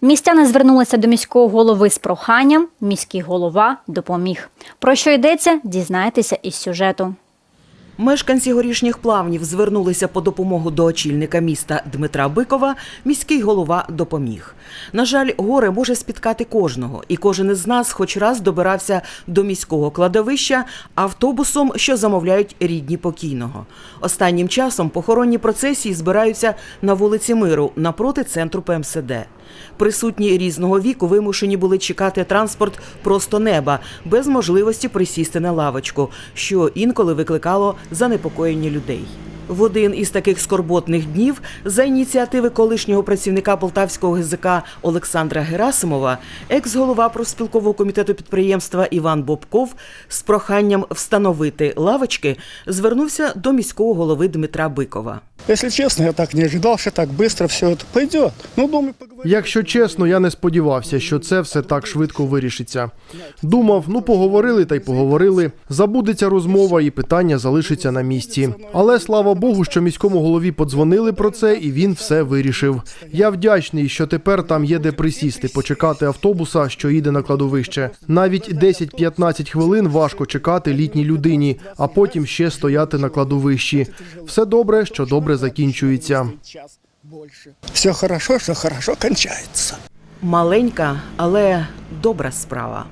Містяни звернулися до міського голови з проханням. Міський голова допоміг. Про що йдеться, дізнаєтеся із сюжету. Мешканці горішніх плавнів звернулися по допомогу до очільника міста Дмитра Бикова. Міський голова допоміг. На жаль, горе може спіткати кожного, і кожен із нас хоч раз добирався до міського кладовища автобусом, що замовляють рідні покійного. Останнім часом похоронні процесії збираються на вулиці Миру напроти центру ПМСД. Присутні різного віку вимушені були чекати транспорт просто неба, без можливості присісти на лавочку, що інколи викликало занепокоєння людей. В один із таких скорботних днів за ініціативи колишнього працівника Полтавського ГЗК Олександра Герасимова, екс-голова профспілкового комітету підприємства Іван Бобков з проханням встановити лавочки звернувся до міського голови Дмитра Бикова. Если честно, я так не ожидал, что так быстро все это пойдет. Ну, думаю, поговорим. Якщо чесно, я не сподівався, що це все так швидко вирішиться. Думав, ну поговорили та й поговорили. Забудеться розмова і питання залишиться на місці. Але слава Богу, що міському голові подзвонили про це, і він все вирішив. Я вдячний, що тепер там є де присісти, почекати автобуса, що їде на кладовище. Навіть 10-15 хвилин важко чекати літній людині, а потім ще стояти на кладовищі. Все добре, що добре закінчується. Все хорошо, що хорошо кончається. Маленька, але добра справа.